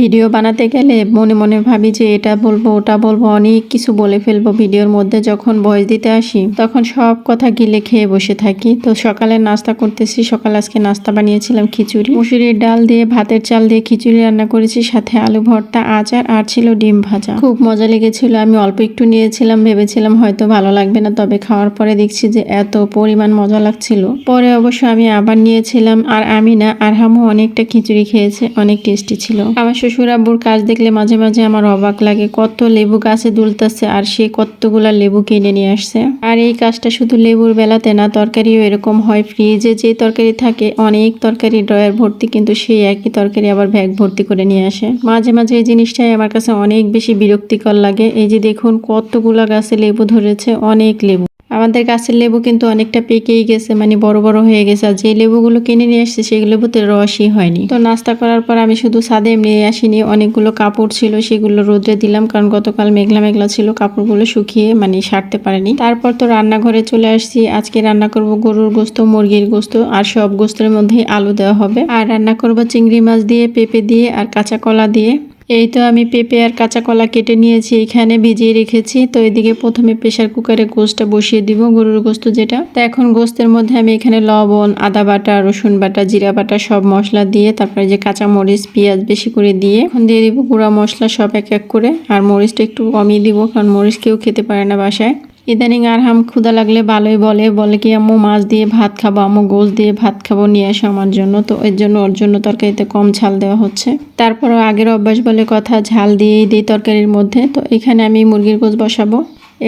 Video বানাতে গেলে মনে মনে ভাবি যে এটা বলব, ওটা বলব, অনেক কিছু বলে ফেলব ভিডিওর মধ্যে যখন ভয়েস দিতে আসি, তখন সব কথা গিলে খেয়ে বসে থাকি। তো সকালে নাস্তা করতেছি, সকালে আজকে নাস্তা বানিয়েছিলাম খিচুড়ি। মুসুরির ডাল দিয়ে, ভাতের চাল দিয়ে খিচুড়ি রান্না করেছি, সাথে আলু ভর্তা, আচার আর ছিল ডিম ভাজা। খুব মজা লেগেছিল, আমি অল্প একটু নিয়েছিলাম, ভেবেছিলাম হয়তো ভালো লাগবে না, তবে খাওয়ার পরে দেখছি যে এত পরিমাণ মজা লাগছিল। পরে অবশ্য আমি আবার নিয়েছিলাম, আর আমি না, আর হামু অনেকটা খিচুড়ি খেয়েছে, অনেক টেস্টি ছিল। আমার শ্বশুর আব্বুর কাজ দেখলে মাঝে মাঝে আমার অবাক লাগে, কত লেবু গাছে দুলতেছে আর সে কতগুলা লেবু কিনে নিয়ে আসছে। আর এই কাজটা শুধু লেবুর বেলাতে না, তরকারিও এরকম হয় ফ্রিজে যে তরকারি থাকে, অনেক তরকারি ড্রয়ার ভর্তি, কিন্তু সেই একই তরকারি আবার ব্যাগ ভর্তি করে নিয়ে আসে। মাঝে মাঝে এই জিনিসটাই আমার কাছে অনেক বেশি বিরক্তিকর লাগে। এই যে দেখুন কতগুলা গাছে লেবু ধরেছে, অনেক লেবু। আমাদের গাছের লেবু কিন্তু অনেকটা পেকেই গেছে মানে বড় বড় হয়ে গেছে। আর যে লেবুগুলো কিনে নিয়ে আসছে, সেই লেবুতে রসই হয়নি। তো নাস্তা করার পর আমি শুধু ছাদে নিয়ে আসিনি। অনেকগুলো কাপড় ছিল, সেগুলো রোদ্রে দিলাম, কারণ গতকাল মেঘলা মেঘলা ছিল, কাপড়গুলো শুকিয়ে মানে সারতে পারেনি। তারপর তো রান্নাঘরে চলে আসছি। আজকে রান্না করব গরুর গোস্ত, মুরগির গোস্ত, আর সব গোস্তের মধ্যেই আলু দেওয়া হবে। আর রান্না করব চিংড়ি মাছ দিয়ে, পেঁপে দিয়ে, আর কাঁচা কলা দিয়ে। এই তো আমি পেঁপে আর কাঁচা কলা কেটে নিয়েছি, এখানে ভিজিয়ে রেখেছি। তো এদিকে প্রথমে প্রেশার কুকারে গোস্তটা বসিয়ে দিব, গরুর গোস্ত যেটা। তো এখন গোস্তের মধ্যে আমি এখানে লবণ, আদা বাটা, রসুন বাটা, জিরা বাটা সব মশলা দিয়ে, তারপরে যে কাঁচা মরিচ, পেঁয়াজ বেশি করে দিয়ে এখন দিয়ে দিব গুঁড়া মশলা সব এক এক করে। আর মরিচটা একটু কমিয়ে দিব, কারণ মরিচ কেউ খেতে পারে না বাসায়। ইদানিং আর হাম ক্ষুদা লাগলে ভালোই বলে বলে কি, আম্মু, মাছ দিয়ে ভাত খাব, আম্মু গোস দিয়ে ভাত খাব, নিয়ে আসো আমার জন্য। তো এর জন্য, ওর জন্য তরকারিতে কম ঝাল দেওয়া হচ্ছে। তারপরও আগের অভ্যাস বলে কথা, ঝাল দিয়েই দিই তরকারির মধ্যে। তো এখানে আমি মুরগির গোস বসাবো।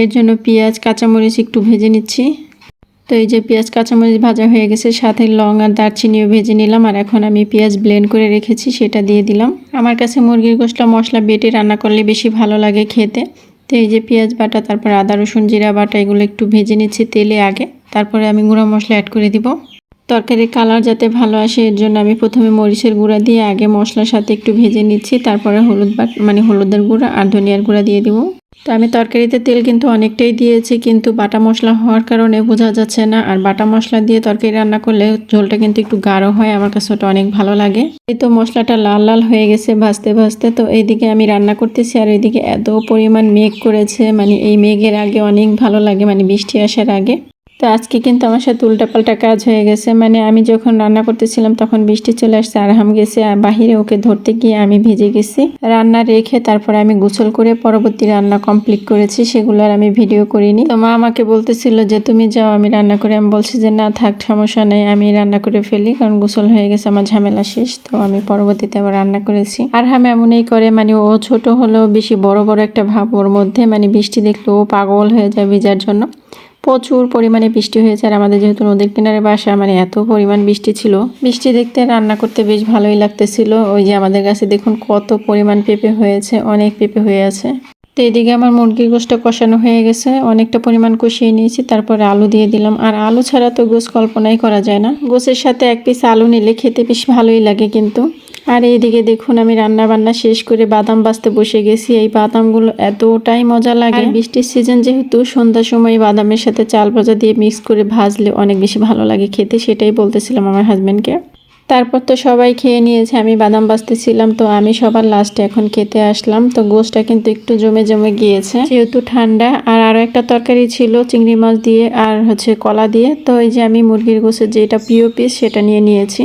এর জন্য পেঁয়াজ, কাঁচামরিচ একটু ভেজে নিচ্ছি। তো এই যে পেঁয়াজ, কাঁচামরিচ ভাজা হয়ে গেছে, সাথে লং আর দারচিনিও ভেজে নিলাম। আর এখন আমি পেঁয়াজ ব্লেন্ড করে রেখেছি, সেটা দিয়ে দিলাম। আমার কাছে মুরগির গোসটা মশলা বেটে রান্না করলে বেশি ভালো লাগে খেতে। তো এই যে পেঁয়াজ বাটা, তারপর আদা, রসুন, জিরা বাটা, এগুলো একটু ভেজে নিচ্ছি তেলে আগে। তারপরে আমি গুঁড়া মশলা অ্যাড করে দিব। তরকারির কালার যাতে ভালো আসে, এর জন্য আমি প্রথমে মরিচের গুঁড়া দিয়ে আগে মশলার সাথে একটু ভেজে নিচ্ছি। তারপরে হলুদ বাট মানে হলুদের গুঁড়া আর ধনিয়ার গুঁড়া দিয়ে দিব। তো আমি তরকারিতে তেল কিন্তু অনেকটাই দিয়েছি, কিন্তু বাটা মশলা হওয়ার কারণে বোঝা যাচ্ছে না। আর বাটা মশলা দিয়ে তরকারি রান্না করলে ঝোলটা কিন্তু একটু গাঢ় হয়, আমার কাছে ওটা অনেক ভালো লাগে। এই তো মশলাটা লাল লাল হয়ে গেছে ভাজতে ভাজতে, তো এইদিকে আমি রান্না করতেছি আর এইদিকে এত পরিমাণ মেঘ করেছে মানে এই মেঘের আগে অনেক ভালো লাগে মানে বৃষ্টি আসার আগে। তো আজকে কিন্তু আমার সাথে উল্টাপাল্টা কাজ হয়ে গেছে। মানে আমি যখন রান্না করতেছিলাম তখন বৃষ্টি চলে আসছে আরহাম গেছে, আর বাহিরে ওকে ধরতে গিয়ে আমি ভিজে গেছি। রান্না রেখে তারপরে আমি গোসল করে পরবর্তী রান্না কমপ্লিট করেছি, সেগুলো আর আমি ভিডিও করিনি। তো মা আমাকে বলতেছিল যে, তুমি যাও, আমি রান্না করে। আমি বলছি যে, না, থাক, সমস্যা নেই, আমি রান্না করে ফেলি, কারণ গোসল হয়ে গেছে, আমার ঝামেলা শেষ। তো আমি পরবর্তীতে আবার রান্না করেছি। আর হাম এমনই করে মানে ও ছোট হলেও বেশি বড় বড় একটা ভাব ওর মধ্যে। মানে বৃষ্টি দেখলে ও পাগল হয়ে যায় ভিজার জন্য। প্রচুর পরিমাণে বৃষ্টি হয়েছে আর আমাদের যেহেতু নদীর কিনারে বাসা মানে এত পরিমাণ বৃষ্টি ছিল। বৃষ্টি দেখতে, রান্না করতে বেশ ভালোই লাগতেছিল। ওই যে আমাদের কাছে দেখুন কত পরিমাণ পেঁপে হয়েছে, অনেক পেঁপে হয়ে আছে। তো এদিকে আমার মুরগির গোষ্ঠটা কষানো হয়ে গেছে। অনেকটা পরিমাণ কষিয়ে নিয়েছি, তারপরে আলু দিয়ে দিলাম। আর আলু ছাড়া তো গোস কল্পনাই করা যায় না। গোসের সাথে এক পিস আলু নিলে খেতে বেশ ভালোই লাগে কিন্তু। আর এইদিকে দেখুন আমি রান্না বান্না শেষ করে বাদাম বাছতে বসে গেছি। এই বাদামগুলো এতটাই মজা লাগে। বৃষ্টির সিজন যেহেতু সন্ধ্যার সময় বাদামের সাথে চাল ভাজা দিয়ে মিক্স করে ভাজলে অনেক বেশি ভালো লাগে খেতে সেটাই বলতেছিলাম আমার হাজব্যান্ডকে তারপর তো সবাই খেয়ে নিয়েছে আমি বাদাম বাজতেছিলাম তো আমি সবার লাস্টে এখন খেতে আসলাম। তো গোসটা কিন্তু একটু জমে জমে গিয়েছে। যেহেতু ঠান্ডা আর আরও একটা তরকারি ছিল চিংড়ি মাছ দিয়ে আর হচ্ছে কলা দিয়ে। তো এই যে আমি মুরগির গোসের যেটা প্রিয় পিস সেটা নিয়ে নিয়েছি।